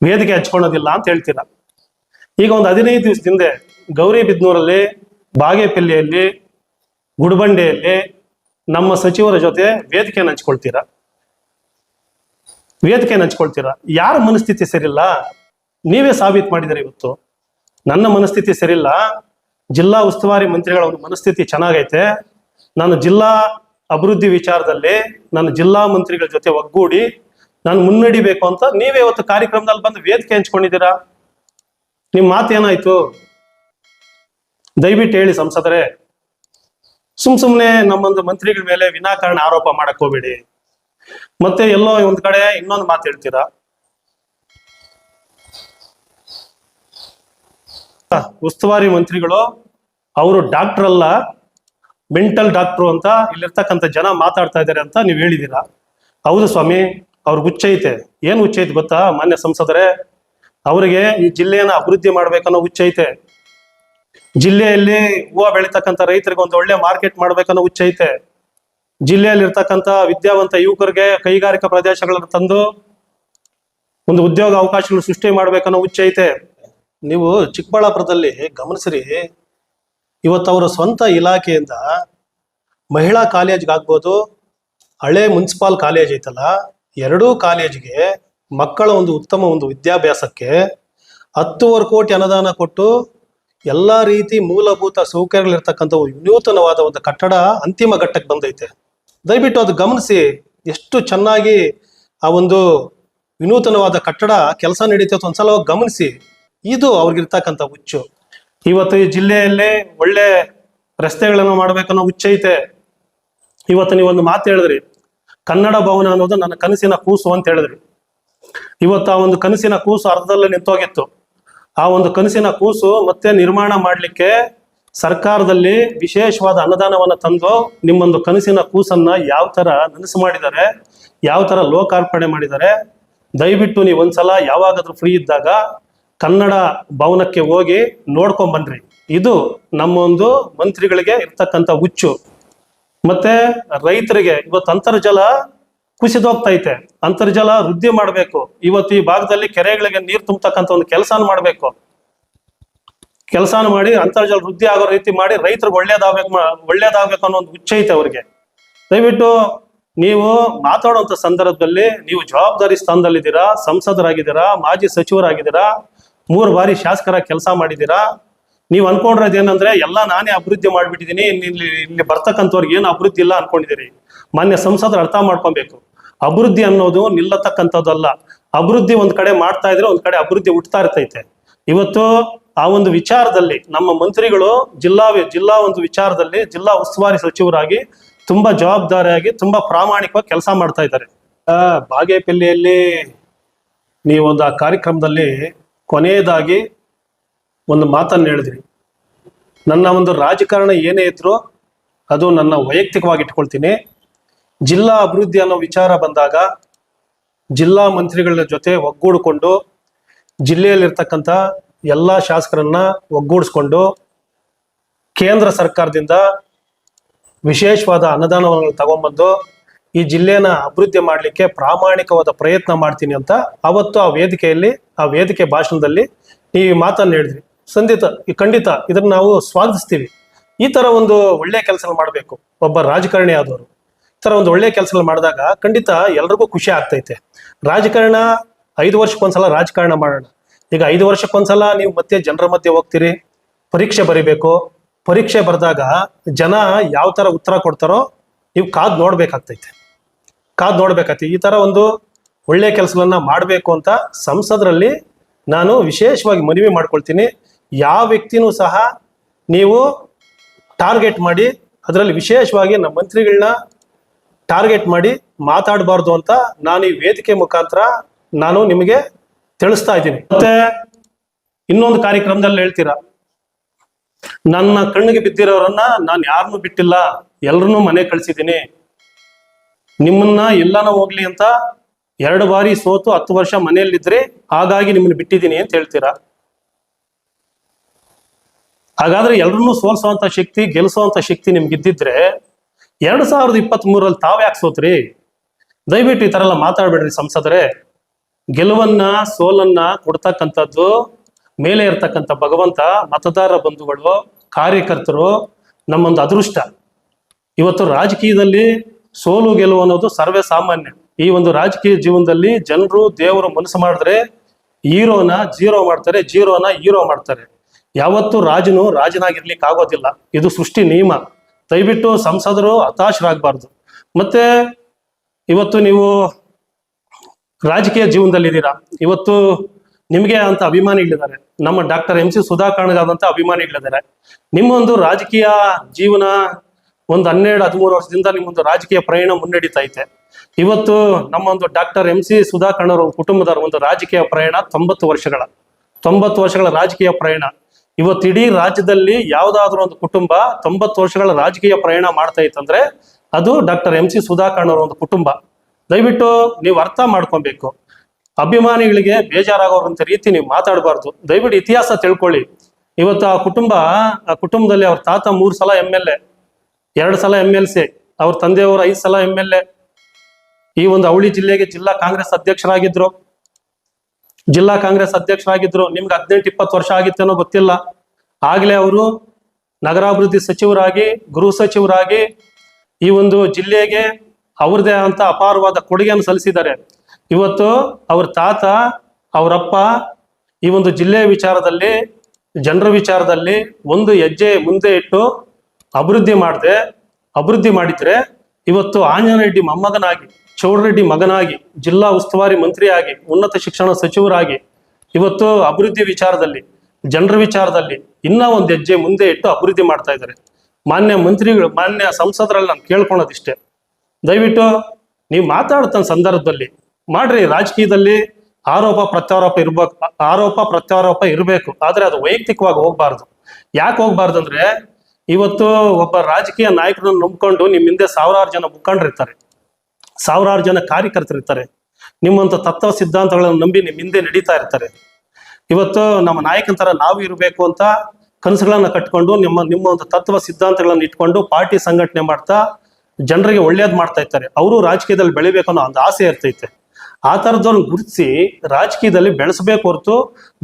ವೇದಿಕೆ ಹಂಚ್ಕೊಳೋದಿಲ್ಲ ಅಂತ ಹೇಳ್ತೀರ. ಈಗ ಒಂದು ಹದಿನೈದು ದಿವಸದ ಹಿಂದೆ ಗೌರಿ ಬಿದ್ನೂರಲ್ಲಿ, ಬಾಗೇಪಲ್ಲಿಯಲ್ಲಿ, ಗುಡಬಂಡೆಯಲ್ಲಿ ನಮ್ಮ ಸಚಿವರ ಜೊತೆ ವೇದಿಕೆಯನ್ನು ಹಂಚ್ಕೊಳ್ತೀರಾ? ವೇದಿಕೆಯನ್ನು ಹಂಚ್ಕೊಳ್ತೀರಾ? ಯಾರ ಮನಸ್ಥಿತಿ ಸರಿಲ್ಲ ನೀವೇ ಸಾಬೀತು ಮಾಡಿದಿರ ಇವತ್ತು. ನನ್ನ ಮನಸ್ಥಿತಿ ಸರಿಲ್ಲ ಜಿಲ್ಲಾ ಉಸ್ತುವಾರಿ ಮಂತ್ರಿಗಳ ಒಂದು ಮನಸ್ಥಿತಿ ಚೆನ್ನಾಗೈತೆ. ನಾನು ಜಿಲ್ಲಾ ಅಭಿವೃದ್ಧಿ ವಿಚಾರದಲ್ಲಿ ನಾನು ಜಿಲ್ಲಾ ಮಂತ್ರಿಗಳ ಜೊತೆ ಒಗ್ಗೂಡಿ ನಾನು ಮುನ್ನಡಿಬೇಕು ಅಂತ ನೀವೇ ಇವತ್ತು ಕಾರ್ಯಕ್ರಮದಲ್ಲಿ ಬಂದು ವೇದಿಕೆ ಹಂಚ್ಕೊಂಡಿದ್ದೀರಾ? ನಿಮ್ಮ ಮಾತೇನಾಯ್ತು ದಯವಿಟ್ಟು ಹೇಳಿ ಸಂಸದರೇ. ಸುಮ್ ಸುಮ್ನೆ ನಮ್ಮೊಂದು ಮಂತ್ರಿಗಳ ಮೇಲೆ ವಿನಾಕಾರಣ ಆರೋಪ ಮಾಡಕ್ ಹೋಗ್ಬೇಡಿ. ಮತ್ತೆ ಎಲ್ಲೋ ಒಂದ್ ಕಡೆ ಇನ್ನೊಂದು ಮಾತು ಹೇಳ್ತೀರಾ? ಉಸ್ತುವಾರಿ ಮಂತ್ರಿಗಳು, ಅವರು ಡಾಕ್ಟರ್ ಅಲ್ಲ ಮೆಂಟಲ್ ಡಾಕ್ಟ್ರು ಅಂತ ಇಲ್ಲಿರ್ತಕ್ಕಂಥ ಜನ ಮಾತಾಡ್ತಾ ಇದ್ದಾರೆ ಅಂತ ನೀವು ಹೇಳಿದ್ದೀರಾ. ಹೌದು ಸ್ವಾಮಿ ಅವ್ರಿಗೆ ಹುಚ್ಚೈತೆ ಏನು ಹುಚ್ಚೈತೆ ಗೊತ್ತಾ? ಮಾನ್ಯ ಸಂಸದರೇ ಅವರಿಗೆ ಈ ಜಿಲ್ಲೆಯನ್ನು ಅಭಿವೃದ್ಧಿ ಮಾಡ್ಬೇಕನ್ನೋ ಹುಚ್ಚೈತೆ ಜಿಲ್ಲೆಯಲ್ಲಿ ಹೂವು ಬೆಳೀತಕ್ಕಂಥ ರೈತರಿಗೆ ಒಂದು ಒಳ್ಳೆ ಮಾರ್ಕೆಟ್ ಮಾಡ್ಬೇಕನ್ನೋ ಹುಚ್ಚೈತೆ ಜಿಲ್ಲೆಯಲ್ಲಿ ಇರ್ತಕ್ಕಂಥ ವಿದ್ಯಾವಂತ ಯುವಕರಿಗೆ ಕೈಗಾರಿಕಾ ಪ್ರದೇಶಗಳನ್ನು ತಂದು ಒಂದು ಉದ್ಯೋಗ ಅವಕಾಶಗಳು ಸೃಷ್ಟಿ ಮಾಡ್ಬೇಕನ್ನೋ ಹುಚ್ಚೈತೆ ನೀವು ಚಿಕ್ಕಬಳ್ಳಾಪುರದಲ್ಲಿ ಗಮನಿಸ್ರಿ. ಇವತ್ತು ಅವರ ಸ್ವಂತ ಇಲಾಖೆಯಿಂದ ಮಹಿಳಾ ಕಾಲೇಜ್ಗೆ ಆಗ್ಬೋದು, ಹಳೆ ಮುನ್ಸಿಪಾಲ್ ಕಾಲೇಜ್ ಐತಲ್ಲ, ಎರಡೂ ಕಾಲೇಜಿಗೆ ಮಕ್ಕಳ ಒಂದು ಉತ್ತಮ ಒಂದು ವಿದ್ಯಾಭ್ಯಾಸಕ್ಕೆ ಹತ್ತುವರೆ ಕೋಟಿ ಅನುದಾನ ಕೊಟ್ಟು ಎಲ್ಲ ರೀತಿ ಮೂಲಭೂತ ಸೌಕರ್ಯಗಳಿರ್ತಕ್ಕಂಥ ವಿನೂತನವಾದ ಒಂದು ಕಟ್ಟಡ ಅಂತಿಮ ಘಟ್ಟಕ್ಕೆ ಬಂದೈತೆ. ದಯವಿಟ್ಟು ಅದು ಗಮನಿಸಿ ಎಷ್ಟು ಚೆನ್ನಾಗಿ ಆ ಒಂದು ವಿನೂತನವಾದ ಕಟ್ಟಡ ಕೆಲಸ ನಡೀತೈತೆ ಒಂದ್ಸಲ ಗಮನಿಸಿ. ಇದು ಅವ್ರಿಗಿರ್ತಕ್ಕಂಥ ಹುಚ್ಚು. ಇವತ್ತು ಈ ಜಿಲ್ಲೆಯಲ್ಲಿ ಒಳ್ಳೆ ರಸ್ತೆಗಳನ್ನು ಮಾಡ್ಬೇಕನ್ನೋ ಹುಚ್ಚೈತೆ ಇವತ್ತು ನೀವೊಂದು ಮಾತು ಹೇಳಿದ್ರಿ, ಕನ್ನಡ ಭವನ ಅನ್ನೋದು ನನ್ನ ಕನಸಿನ ಕೂಸು ಅಂತ ಹೇಳಿದ್ರಿ. ಇವತ್ತು ಆ ಒಂದು ಕನಸಿನ ಕೂಸು ಅರ್ಧದಲ್ಲೇ ನಿಂತೋಗಿತ್ತು. ಆ ಒಂದು ಕನಸಿನ ಕೂಸು ಮತ್ತೆ ನಿರ್ಮಾಣ ಮಾಡಲಿಕ್ಕೆ ಸರ್ಕಾರದಲ್ಲಿ ವಿಶೇಷವಾದ ಅನುದಾನವನ್ನು ತಂದು ನಿಮ್ಮೊಂದು ಕನಸಿನ ಕೂಸನ್ನ ಯಾವ ಥರ ನನಸು ಮಾಡಿದ್ದಾರೆ, ಯಾವ ಥರ ಲೋಕಾರ್ಪಣೆ ಮಾಡಿದ್ದಾರೆ, ದಯವಿಟ್ಟು ನೀವು ಒಂದ್ಸಲ ಯಾವಾಗಾದ್ರೂ ಫ್ರೀ ಇದ್ದಾಗ ಕನ್ನಡ ಭವನಕ್ಕೆ ಹೋಗಿ ನೋಡ್ಕೊಂಡ್ ಬನ್ರಿ ಇದು ನಮ್ಮ ಒಂದು ಮಂತ್ರಿಗಳಿಗೆ ಇರ್ತಕ್ಕಂಥ ಹುಚ್ಚು. ಮತ್ತೆ ರೈತರಿಗೆ ಇವತ್ತು ಅಂತರ್ಜಲ ಕುಸಿದೋಗ್ತೈತೆ. ಅಂತರ್ಜಲ ವೃದ್ಧಿ ಮಾಡಬೇಕು. ಇವತ್ತು ಈ ಭಾಗದಲ್ಲಿ ಕೆರೆಗಳಿಗೆ ನೀರು ತುಂಬತಕ್ಕಂಥ ಒಂದು ಕೆಲಸನ ಮಾಡಬೇಕು. ಕೆಲಸನ ಮಾಡಿ ಅಂತರ್ಜಲ ವೃದ್ಧಿ ಆಗೋ ರೀತಿ ಮಾಡಿ ರೈತರಿಗೆ ಒಳ್ಳೇದಾಗಬೇಕು ಒಳ್ಳೇದಾಗ್ಬೇಕು ಅನ್ನೋ ಒಂದು ಹುಚ್ಚ ಐತೆ ಅವ್ರಿಗೆ. ದಯವಿಟ್ಟು ನೀವು ಮಾತಾಡುವಂತ ಸಂದರ್ಭದಲ್ಲಿ ನೀವು ಜವಾಬ್ದಾರಿ ಸ್ಥಾನದಲ್ಲಿದ್ದೀರಾ, ಸಂಸದರಾಗಿದ್ದೀರಾ, ಮಾಜಿ ಸಚಿವರಾಗಿದ್ದೀರಾ ಮೂರು ಬಾರಿ ಶಾಸಕರ ಕೆಲಸ ಮಾಡಿದ್ದೀರಾ? ನೀವು ಅನ್ಕೊಂಡಿರೋದು ಏನಂದ್ರೆ, ಎಲ್ಲ ನಾನೇ ಅಭಿವೃದ್ಧಿ ಮಾಡಿಬಿಟ್ಟಿದ್ದೀನಿ ಇಲ್ಲಿ ಇಲ್ಲಿ ಬರ್ತಕ್ಕಂಥವ್ರಿಗೆ ಏನು ಅಭಿವೃದ್ಧಿ ಇಲ್ಲ ಅನ್ಕೊಂಡಿದ್ದೀರಿ. ಮಾನ್ಯ ಸಂಸದರು ಅರ್ಥ ಮಾಡ್ಕೊಬೇಕು. ಅಭಿವೃದ್ಧಿ ಅನ್ನೋದು ನಿಲ್ಲತಕ್ಕಂಥದ್ದಲ್ಲ. ಅಭಿವೃದ್ಧಿ ಒಂದ್ ಕಡೆ ಮಾಡ್ತಾ ಇದ್ರೆ ಒಂದ್ ಕಡೆ ಅಭಿವೃದ್ಧಿ ಹುಟ್ತಾ ಇರ್ತೈತೆ. ಇವತ್ತು ಆ ಒಂದು ವಿಚಾರದಲ್ಲಿ ನಮ್ಮ ಮಂತ್ರಿಗಳು ಜಿಲ್ಲಾ ಜಿಲ್ಲಾ ಒಂದು ವಿಚಾರದಲ್ಲಿ ಜಿಲ್ಲಾ ಉಸ್ತುವಾರಿ ಸಚಿವರಾಗಿ ತುಂಬಾ ಜವಾಬ್ದಾರಿಯಾಗಿ, ತುಂಬಾ ಪ್ರಾಮಾಣಿಕವಾಗಿ ಕೆಲಸ ಮಾಡ್ತಾ ಇದ್ದಾರೆ. ಬಾಗೇಪಲ್ಲಿಯಲ್ಲಿ ನೀವೊಂದು ಆ ಕಾರ್ಯಕ್ರಮದಲ್ಲಿ ಕೊನೆಯದಾಗಿ ಒಂದು ಮಾತನ್ನು ಹೇಳಿದ್ರಿ. ನನ್ನ ಒಂದು ರಾಜಕಾರಣ ಏನೇ ಇದ್ರೂ ಅದು ನನ್ನ ವೈಯಕ್ತಿಕವಾಗಿ ಇಟ್ಕೊಳ್ತೀನಿ. ಜಿಲ್ಲಾ ಅಭಿವೃದ್ಧಿ ಅನ್ನೋ ವಿಚಾರ ಬಂದಾಗ ಜಿಲ್ಲಾ ಮಂತ್ರಿಗಳ ಜೊತೆ ಒಗ್ಗೂಡಿಕೊಂಡು ಜಿಲ್ಲೆಯಲ್ಲಿರ್ತಕ್ಕಂಥ ಎಲ್ಲ ಶಾಸಕರನ್ನ ಒಗ್ಗೂಡಿಸ್ಕೊಂಡು ಕೇಂದ್ರ ಸರ್ಕಾರದಿಂದ ವಿಶೇಷವಾದ ಅನುದಾನವನ್ನು ತಗೊಂಬಂದು ಈ ಜಿಲ್ಲೆನ ಅಭಿವೃದ್ಧಿ ಮಾಡಲಿಕ್ಕೆ ಪ್ರಾಮಾಣಿಕವಾದ ಪ್ರಯತ್ನ ಮಾಡ್ತೀನಿ ಅಂತ ಅವತ್ತು ಆ ವೇದಿಕೆಯಲ್ಲಿ, ಆ ವೇದಿಕೆ ಭಾಷಣದಲ್ಲಿ ನೀವು ಈ ಮಾತನ್ನು ಹೇಳಿದ್ರಿ. ಈ ಖಂಡಿತ ಇದನ್ನ ನಾವು ಸ್ವಾಗತಿಸ್ತೀವಿ ಈ ತರ ಒಂದು ಒಳ್ಳೆಯ ಕೆಲಸ ಮಾಡಬೇಕು. ಒಬ್ಬ ರಾಜಕಾರಣಿ ಆದವರು. ಈ ತರ ಒಂದು ಒಳ್ಳೆಯ ಕೆಲಸ ಮಾಡಿದಾಗ ಖಂಡಿತ ಎಲ್ರಿಗೂ ಖುಷಿ ಆಗ್ತೈತೆ. ರಾಜಕಾರಣ ಐದು ವರ್ಷಕ್ಕೊಂದ್ಸಲ ರಾಜಕಾರಣ ಮಾಡೋಣ. ಈಗ ಐದು ವರ್ಷಕ್ಕೊಂದ್ಸಲ ನೀವು ಮತ್ತೆ ಜನರ ಮಧ್ಯೆ ಹೋಗ್ತೀರಿ. ಪರೀಕ್ಷೆ ಬರಿಬೇಕು. ಪರೀಕ್ಷೆ ಬರೆದಾಗ ಜನ ಯಾವ ತರ ಉತ್ತರ ಕೊಡ್ತಾರೋ ನೀವು ಕಾದು ನೋಡ್ಬೇಕಾಗ್ತೈತೆ. ಕಾದ್ ನೋಡ್ಬೇಕತ್ತಿ ಈ ತರ ಒಂದು ಒಳ್ಳೆ ಕೆಲಸಗಳನ್ನ ಮಾಡಬೇಕು ಅಂತ ಸಂಸದರಲ್ಲಿ ನಾನು ವಿಶೇಷವಾಗಿ ಮನವಿ ಮಾಡ್ಕೊಳ್ತೀನಿ. ಯಾವ ವ್ಯಕ್ತಿನೂ ಸಹ ನೀವು ಟಾರ್ಗೆಟ್ ಮಾಡಿ, ಅದರಲ್ಲಿ ವಿಶೇಷವಾಗಿ ನಮ್ಮ ಮಂತ್ರಿಗಳನ್ನ ಟಾರ್ಗೆಟ್ ಮಾಡಿ ಮಾತಾಡಬಾರ್ದು ಅಂತ ನಾನು ಈ ವೇದಿಕೆ ಮುಖಾಂತರ ನಾನು ನಿಮಗೆ ತಿಳಿಸ್ತಾ ಇದ್ದೀನಿ. ಮತ್ತೆ ಇನ್ನೊಂದು ಕಾರ್ಯಕ್ರಮದಲ್ಲಿ ಹೇಳ್ತೀರಾ? ನನ್ನ ಕಣ್ಣಿಗೆ ಬಿದ್ದಿರೋರನ್ನ ನಾನು ಯಾರನ್ನೂ ಬಿಟ್ಟಿಲ್ಲ, ಎಲ್ರನ್ನೂ ಮನೆ ಕಳ್ಸಿದ್ದೀನಿ. ನಿಮ್ಮನ್ನ ಎಲ್ಲಾನ ಹೋಗ್ಲಿ ಅಂತ ಎರಡು ಬಾರಿ ಸೋತು ಹತ್ತು ವರ್ಷ ಮನೆಯಲ್ಲಿದ್ರೆ ಹಾಗಾಗಿ ನಿಮ್ಮನ್ನ ಬಿಟ್ಟಿದ್ದೀನಿ ಅಂತ ಹೇಳ್ತೀರಾ? ಹಾಗಾದ್ರೆ ಎಲ್ಲರನ್ನೂ ಸೋಲ್ಸುವಂತ ಶಕ್ತಿ ಗೆಲ್ಸುವಂತ ಶಕ್ತಿ ನಿಮ್ಗೆ ಇದ್ದಿದ್ರೆ ಎರಡ್ ಸಾವಿರದ ಇಪ್ಪತ್ತ್ ಮೂರಲ್ಲಿ ತಾವ್ ಯಾಕೆ ಸೋತ್ರಿ? ದಯವಿಟ್ಟು ಈ ತರ ಎಲ್ಲ ಮಾತಾಡ್ಬೇಡ್ರಿ ಸಂಸದರೇ. ಗೆಲುವನ್ನ, ಸೋಲನ್ನ ಕೊಡ್ತಕ್ಕಂಥದ್ದು ಮೇಲೆ ಇರ್ತಕ್ಕಂಥ ಭಗವಂತ, ಮತದಾರ ಬಂಧುಗಳು, ಕಾರ್ಯಕರ್ತರು ನಮ್ಮೊಂದು ಅದೃಷ್ಟ. ಇವತ್ತು ರಾಜಕೀಯದಲ್ಲಿ ಸೋಲು ಗೆಲುವು ಅನ್ನೋದು ಸರ್ವೇ ಸಾಮಾನ್ಯ. ಈ ಒಂದು ರಾಜಕೀಯ ಜೀವನದಲ್ಲಿ ಜನರು, ದೇವರು ಮನಸ್ಸು ಮಾಡಿದ್ರೆ ಹೀರೋನ ಜೀರೋ ಮಾಡ್ತಾರೆ, ಜೀರೋನ ಹೀರೋ ಮಾಡ್ತಾರೆ. ಯಾವತ್ತೂ ರಾಜನು ರಾಜನಾಗಿರ್ಲಿಕ್ಕೆ ಆಗೋದಿಲ್ಲ. ಇದು ಸೃಷ್ಟಿ ನಿಯಮ. ದಯವಿಟ್ಟು ಸಂಸದರು ಹತಾಶರಾಗಬಾರ್ದು. ಮತ್ತೆ ಇವತ್ತು ನೀವು ರಾಜಕೀಯ ಜೀವನದಲ್ಲಿದ್ದೀರಾ ಇವತ್ತು ನಿಮಗೆ ಅಂತ ಅಭಿಮಾನಿಗಳಿದ್ದಾರೆ ನಮ್ಮ ಡಾಕ್ಟರ್ ಎಂ ಸಿ ಸುಧಾಕರ್ಣಗಾದಂತ ಅಭಿಮಾನಿಗಳಿದ್ದಾರೆ. ನಿಮ್ಮೊಂದು ರಾಜಕೀಯ ಜೀವನ ಒಂದು ಹನ್ನೆರಡು, ಹದಿಮೂರು ವರ್ಷದಿಂದ ನಿಮ್ಮೊಂದು ರಾಜಕೀಯ ಪ್ರಯಾಣ ಮುನ್ನಡೀತಾ ಐತೆ. ಇವತ್ತು ನಮ್ಮೊಂದು ಡಾಕ್ಟರ್ ಎಂ ಸಿ ಸುಧಾಕರ್ಣರ ಕುಟುಂಬದ ಒಂದು ರಾಜಕೀಯ ಪ್ರಯಾಣ ತೊಂಬತ್ತು ವರ್ಷಗಳ ತೊಂಬತ್ತು ವರ್ಷಗಳ ರಾಜಕೀಯ ಪ್ರಯಾಣ. ಇವತ್ತು ಇಡೀ ರಾಜ್ಯದಲ್ಲಿ ಯಾವುದಾದ್ರೂ ಒಂದು ಕುಟುಂಬ ತೊಂಬತ್ತು ವರ್ಷಗಳ ರಾಜಕೀಯ ಪ್ರಯಾಣ ಮಾಡ್ತಾ ಇತ್ತಂದ್ರೆ ಅದು ಡಾಕ್ಟರ್ ಎಂ ಸಿ ಸುಧಾಕರ್ಣರ ಒಂದು ಕುಟುಂಬ. ದಯವಿಟ್ಟು ನೀವು ಅರ್ಥ ಮಾಡ್ಕೊಬೇಕು. ಅಭಿಮಾನಿಗಳಿಗೆ ಬೇಜಾರಾಗೋರಂತ ರೀತಿ ನೀವು ಮಾತಾಡಬಾರ್ದು. ದಯವಿಟ್ಟು ಇತಿಹಾಸ ತಿಳ್ಕೊಳ್ಳಿ. ಇವತ್ತು ಆ ಕುಟುಂಬ, ಆ ಕುಟುಂಬದಲ್ಲಿ ಅವ್ರ ತಾತ ಮೂರು ಸಲ ಎಂ ಎಲ್ ಎ. ಎರಡು ಸಲ ಎಂ ಎಲ್ ಸಿ ಅವ್ರ ತಂದೆಯವರು ಐದು ಸಲ ಎಂ ಎಲ್ ಎ ಈ ಒಂದು ಅವಳಿ ಜಿಲ್ಲೆಗೆ ಜಿಲ್ಲಾ ಕಾಂಗ್ರೆಸ್ ಅಧ್ಯಕ್ಷರಾಗಿದ್ರು. ಜಿಲ್ಲಾ ಕಾಂಗ್ರೆಸ್ ಅಧ್ಯಕ್ಷರಾಗಿದ್ರು. ನಿಮ್ಗೆ ಹದಿನೆಂಟು, ಇಪ್ಪತ್ತು ವರ್ಷ ಆಗಿತ್ತೇನೋ ಗೊತ್ತಿಲ್ಲ. ಆಗ್ಲೇ ಅವರು ನಗರಾಭಿವೃದ್ಧಿ ಸಚಿವರಾಗಿ, ಗೃಹ ಸಚಿವರಾಗಿ ಈ ಒಂದು ಜಿಲ್ಲೆಗೆ ಅವ್ರದೇ ಅಂತ ಅಪಾರವಾದ ಕೊಡುಗೆಯನ್ನು ಸಲ್ಲಿಸಿದ್ದಾರೆ. ಇವತ್ತು ಅವ್ರ ತಾತ, ಅವರಪ್ಪ ಈ ಒಂದು ಜಿಲ್ಲೆಯ ವಿಚಾರದಲ್ಲಿ, ಜನರ ವಿಚಾರದಲ್ಲಿ ಒಂದು ಹೆಜ್ಜೆ ಮುಂದೆ ಇಟ್ಟು ಅಭಿವೃದ್ಧಿ ಮಾಡದೆ, ಅಭಿವೃದ್ಧಿ ಮಾಡಿದ್ರೆ ಇವತ್ತು ಆಂಜನೇಯ ರೆಡ್ಡಿ ಮೊಮ್ಮಗನಾಗಿ ಚೌಡರೆಡ್ಡಿ ಮಗನಾಗಿ, ಜಿಲ್ಲಾ ಉಸ್ತುವಾರಿ ಮಂತ್ರಿಯಾಗಿ ಉನ್ನತ ಶಿಕ್ಷಣ ಸಚಿವರಾಗಿ, ಇವತ್ತು ಅಭಿವೃದ್ಧಿ ವಿಚಾರದಲ್ಲಿ, ಜನರ ವಿಚಾರದಲ್ಲಿ ಇನ್ನ ಒಂದು ಹೆಜ್ಜೆ ಮುಂದೆ ಇಟ್ಟು ಅಭಿವೃದ್ಧಿ ಮಾಡ್ತಾ ಇದ್ದಾರೆ. ಮಾನ್ಯ ಮಂತ್ರಿಗಳು, ಮಾನ್ಯ ಸಂಸದರಲ್ಲಿ ನಾನು ಕೇಳ್ಕೊಳೋದಿಷ್ಟೇ ದಯವಿಟ್ಟು ನೀವು ಮಾತಾಡ್ತ ಸಂದರ್ಭದಲ್ಲಿ, ಮಾಡ್ರಿ, ರಾಜಕೀಯದಲ್ಲಿ ಆರೋಪ ಪ್ರತ್ಯಾರೋಪ ಇರ್ಬೇಕು, ಆರೋಪ ಪ್ರತ್ಯಾರೋಪ ಇರಬೇಕು, ಆದ್ರೆ ಅದು ವೈಯಕ್ತಿಕವಾಗಿ ಹೋಗ್ಬಾರ್ದು. ಯಾಕೆ ಹೋಗ್ಬಾರ್ದು ಅಂದ್ರೆ ಇವತ್ತು ಒಬ್ಬ ರಾಜಕೀಯ ನಾಯಕರನ್ನು ನಂಬ್ಕೊಂಡು ನಿಮ್ಮ ಹಿಂದೆ ಸಾವಿರಾರು ಜನ ಮುಖಂಡರಿರ್ತಾರೆ ಸಾವಿರಾರು ಜನ ಕಾರ್ಯಕರ್ತರಿರ್ತಾರೆ ನಿಮ್ಮಂತ ತತ್ವ ಸಿದ್ಧಾಂತಗಳನ್ನು ನಂಬಿ ನಿಮ್ಮ ಹಿಂದೆ ನಡೀತಾ ಇರ್ತಾರೆ. ಇವತ್ತು ನಮ್ಮ ನಾಯಕನ ತರ ನಾವು ಇರಬೇಕು ಅಂತ ಕನಸುಗಳನ್ನ ಕಟ್ಕೊಂಡು ನಿಮ್ಮ ನಿಮ್ಮ ಒಂದು ತತ್ವ ಸಿದ್ಧಾಂತಗಳನ್ನ ಇಟ್ಕೊಂಡು ಪಾರ್ಟಿ ಸಂಘಟನೆ ಮಾಡ್ತಾ ಜನರಿಗೆ ಒಳ್ಳೇದ್ ಮಾಡ್ತಾ ಇರ್ತಾರೆ. ಅವರು ರಾಜಕೀಯದಲ್ಲಿ ಬೆಳಿಬೇಕು ಅನ್ನೋ ಒಂದು ಆಸೆ ಇರ್ತೈತೆ. ಆ ಥರದವ್ರನ್ನ ಗುರುತಿಸಿ ರಾಜಕೀಯದಲ್ಲಿ ಬೆಳೆಸಬೇಕು ಹೊರತು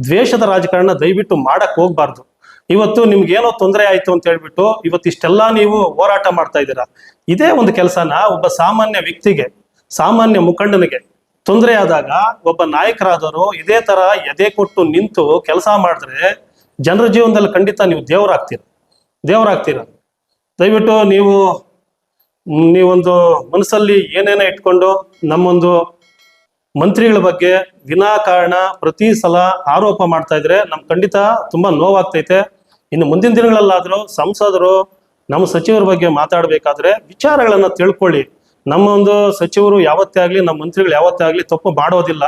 ದ್ವೇಷದ ರಾಜಕಾರಣ ದಯವಿಟ್ಟು ಮಾಡಕ್ ಹೋಗ್ಬಾರ್ದು. ಇವತ್ತು ನಿಮ್ಗೆ ಏನೋ ತೊಂದರೆ ಆಯ್ತು ಅಂತ ಹೇಳ್ಬಿಟ್ಟು ಇವತ್ತು ಇಷ್ಟೆಲ್ಲ ನೀವು ಹೋರಾಟ ಮಾಡ್ತಾ ಇದ್ದೀರಾ? ಇದೇ ಒಂದು ಕೆಲಸನ ಒಬ್ಬ ಸಾಮಾನ್ಯ ವ್ಯಕ್ತಿಗೆ, ಸಾಮಾನ್ಯ ಮುಖಂಡನಿಗೆ ತೊಂದರೆ ಆದಾಗ ಒಬ್ಬ ನಾಯಕರಾದವರು ಇದೇ ತರ ಎದೆ ಕೊಟ್ಟು ನಿಂತು ಕೆಲಸ ಮಾಡಿದ್ರೆ ಜನರ ಜೀವನದಲ್ಲಿ ಖಂಡಿತ ನೀವು ದೇವರಾಗ್ತೀರ? ದೇವರಾಗ್ತೀರ? ದಯವಿಟ್ಟು ನೀವು, ನೀವೊಂದು ಮನಸ್ಸಲ್ಲಿ ಏನೇನೋ ಇಟ್ಕೊಂಡು ನಮ್ಮೊಂದು ಮಂತ್ರಿಗಳ ಬಗ್ಗೆ ವಿನಾಕಾರಣ ಪ್ರತಿ ಸಲ ಆರೋಪ ಮಾಡ್ತಾ ಇದ್ರೆ ನಮ್ ಖಂಡಿತ ತುಂಬಾ ನೋವಾಗ್ತೈತೆ. ಇನ್ನು ಮುಂದಿನ ದಿನಗಳಲ್ಲಾದ್ರೂ ಸಂಸದರು ನಮ್ಮ ಸಚಿವರ ಬಗ್ಗೆ ಮಾತಾಡಬೇಕಾದ್ರೆ ವಿಚಾರಗಳನ್ನ ತಿಳ್ಕೊಳ್ಳಿ. ನಮ್ಮ ಒಂದು ಸಚಿವರು ಯಾವತ್ತೇ ಆಗ್ಲಿ, ನಮ್ಮ ಮಂತ್ರಿಗಳು ಯಾವತ್ತೇ ಆಗ್ಲಿ ತಪ್ಪು ಮಾಡೋದಿಲ್ಲ.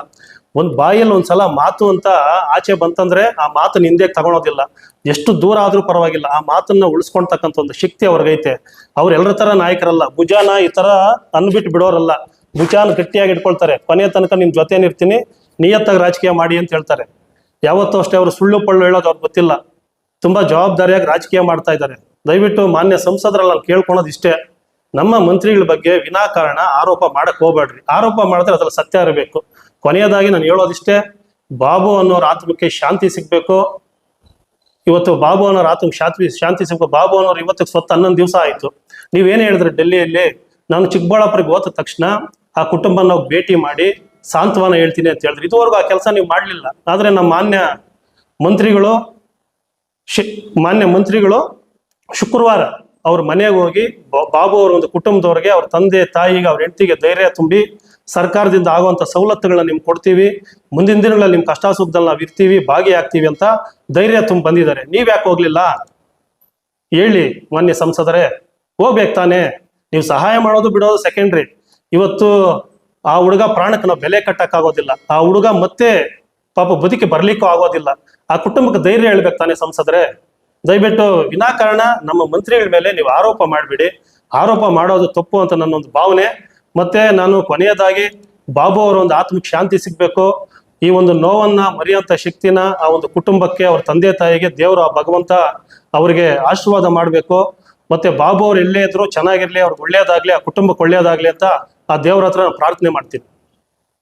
ಒಂದ್ ಬಾಯಲ್ಲಿ ಒಂದ್ಸಲ ಮಾತು ಅಂತ ಆಚೆ ಬಂತಂದ್ರೆ ಆ ಮಾತನ್ನ ಹಿಂದೆ ತಗೊಳೋದಿಲ್ಲ. ಎಷ್ಟು ದೂರ ಆದ್ರೂ ಪರವಾಗಿಲ್ಲ. ಆ ಮಾತನ್ನ ಉಳಿಸ್ಕೊಳ್ತಕ್ಕಂಥ ಒಂದು ಶಕ್ತಿ ಅವ್ರಿಗೈತೆ. ಅವ್ರೆಲ್ಲರ ತರ ನಾಯಕರಲ್ಲ. ಭುಜಾನ ಈ ತರ ಅನ್ಬಿಟ್ಟು ಬಿಡೋರಲ್ಲ. ಭುಜಾನ ಗಟ್ಟಿಯಾಗಿ ಇಟ್ಕೊಳ್ತಾರೆ. ಕೊನೆಯ ತನಕ ನಿಮ್ ಜೊತೆನಿರ್ತೀನಿ ನಿಯತ್ತಾಗಿ ರಾಜಕೀಯ ಮಾಡಿ ಅಂತ ಹೇಳ್ತಾರೆ. ಯಾವತ್ತೂ ಅಷ್ಟೇ ಅವರು ಸುಳ್ಳು ಪಳ್ಳು ಹೇಳೋದು ಅವ್ರಿಗೆ ಗೊತ್ತಿಲ್ಲ. ತುಂಬಾ ಜವಾಬ್ದಾರಿಯಾಗಿ ರಾಜಕೀಯ ಮಾಡ್ತಾ ಇದ್ದಾರೆ. ದಯವಿಟ್ಟು ಮಾನ್ಯ ಸಂಸದರಲ್ಲಿ ನಾನು ಕೇಳ್ಕೊಳೋದು ಇಷ್ಟೇ. ನಮ್ಮ ಮಂತ್ರಿಗಳ ಬಗ್ಗೆ ವಿನಾಕಾರಣ ಆರೋಪ ಮಾಡಕ್ ಹೋಗ್ಬೇಡ್ರಿ. ಆರೋಪ ಮಾಡಿದ್ರೆ ಅದ್ರಲ್ಲಿ ಸತ್ಯ ಇರಬೇಕು. ಕೊನೆಯದಾಗಿ ನಾನು ಹೇಳೋದಿಷ್ಟೇ ಬಾಬು ಅನ್ನೋರ ಆತ್ಮಕ್ಕೆ ಶಾಂತಿ ಸಿಗ್ಬೇಕು. ಇವತ್ತು ಬಾಬು ಅನ್ನೋರ ಆತ್ಮಕ್ಕೆ ಶಾಂತಿ ಶಾಂತಿ ಸಿಗ್ಬೇಕು. ಬಾಬು ಅನ್ನೋರು ಇವತ್ತಿಗೆ ಸ್ವತ್ತು ಹನ್ನೊಂದು ದಿವಸ ಆಯ್ತು. ನೀವೇನು ಹೇಳಿದ್ರೆ ಡೆಲ್ಲಿಯಲ್ಲಿ? ನಾನು ಚಿಕ್ಕಬಳ್ಳಾಪುರಿಗೆ ಹೋದ ತಕ್ಷಣ ಆ ಕುಟುಂಬ ನಾವು ಭೇಟಿ ಮಾಡಿ ಸಾಂತ್ವನ ಹೇಳ್ತೀನಿ ಅಂತ ಹೇಳಿದ್ರು. ಇದುವರೆಗೂ ಆ ಕೆಲಸ ನೀವು ಮಾಡಲಿಲ್ಲ. ಆದರೆ ನಮ್ಮ ಮಾನ್ಯ ಮಂತ್ರಿಗಳು, ಶಿ- ಮಾನ್ಯ ಮಂತ್ರಿಗಳು ಶುಕ್ರವಾರ ಅವ್ರ ಮನೆಗೆ ಹೋಗಿ ಬಾಬು ಅವ್ರ ಒಂದು ಕುಟುಂಬದವ್ರಿಗೆ ಅವ್ರ ತಂದೆ, ತಾಯಿಗೆ, ಅವ್ರ ಹೆಂಡತಿಗೆ ಧೈರ್ಯ ತುಂಬಿ ಸರ್ಕಾರದಿಂದ ಆಗುವಂಥ ಸವಲತ್ತುಗಳನ್ನ ನಿಮ್ಗೆ ಕೊಡ್ತೀವಿ. ಮುಂದಿನ ದಿನಗಳಲ್ಲಿ ನಿಮ್ಮ ಕಷ್ಟ ಸುಖದಲ್ಲಿ ನಾವು ಇರ್ತೀವಿ, ಭಾಗಿಯಾಗ್ತೀವಿ ಅಂತ ಧೈರ್ಯ ತುಂಬ ಬಂದಿದ್ದಾರೆ. ನೀವು ಯಾಕೆ ಹೋಗ್ಲಿಲ್ಲ? ಹೇಳಿ ಮಾನ್ಯ ಸಂಸದರೇ. ಹೋಗ್ಬೇಕು ತಾನೇ. ನೀವು ಸಹಾಯ ಮಾಡೋದು ಬಿಡೋದು ಸೆಕೆಂಡ್ರಿ ಇವತ್ತು ಆ ಹುಡುಗ ಪ್ರಾಣಕ್ಕೆ ನಾವು ಬೆಲೆ ಕಟ್ಟಕ್ಕಾಗೋದಿಲ್ಲ. ಆ ಹುಡುಗ ಮತ್ತೆ ಪಾಪ ಬದುಕಿ ಬರ್ಲಿಕ್ಕೂ ಆಗೋದಿಲ್ಲ. ಆ ಕುಟುಂಬಕ್ಕೆ ಧೈರ್ಯ ಹೇಳ್ಬೇಕು ತಾನೇ ಸಂಸದರೇ. ದಯವಿಟ್ಟು ವಿನಾಕಾರಣ ನಮ್ಮ ಮಂತ್ರಿಗಳ ಮೇಲೆ ನೀವು ಆರೋಪ ಮಾಡಬೇಡಿ. ಆರೋಪ ಮಾಡೋದು ತಪ್ಪು ಅಂತ ನನ್ನ ಒಂದು ಭಾವನೆ. ಮತ್ತೆ ನಾನು ಕೊನೆಯದಾಗಿ ಬಾಬು ಅವರ ಒಂದು ಆತ್ಮಕ್ಕೆ ಶಾಂತಿ ಸಿಗ್ಬೇಕು. ಈ ಒಂದು ನೋವನ್ನ ಮರೆಯುವಂತ ಶಕ್ತಿನ ಆ ಒಂದು ಕುಟುಂಬಕ್ಕೆ, ಅವ್ರ ತಂದೆ ತಾಯಿಗೆ ದೇವರು, ಆ ಭಗವಂತ ಅವರಿಗೆ ಆಶೀರ್ವಾದ ಮಾಡಬೇಕು. ಮತ್ತೆ ಬಾಬು ಅವ್ರು ಎಲ್ಲೇ ಇದ್ರು ಚೆನ್ನಾಗಿರ್ಲಿ, ಅವ್ರಿಗೆ ಒಳ್ಳೇದಾಗ್ಲಿ, ಆ ಕುಟುಂಬಕ್ಕೆ ಒಳ್ಳೇದಾಗ್ಲಿ ಅಂತ ಆ ದೇವ್ರ ಹತ್ರ ಪ್ರಾರ್ಥನೆ ಮಾಡ್ತೀನಿ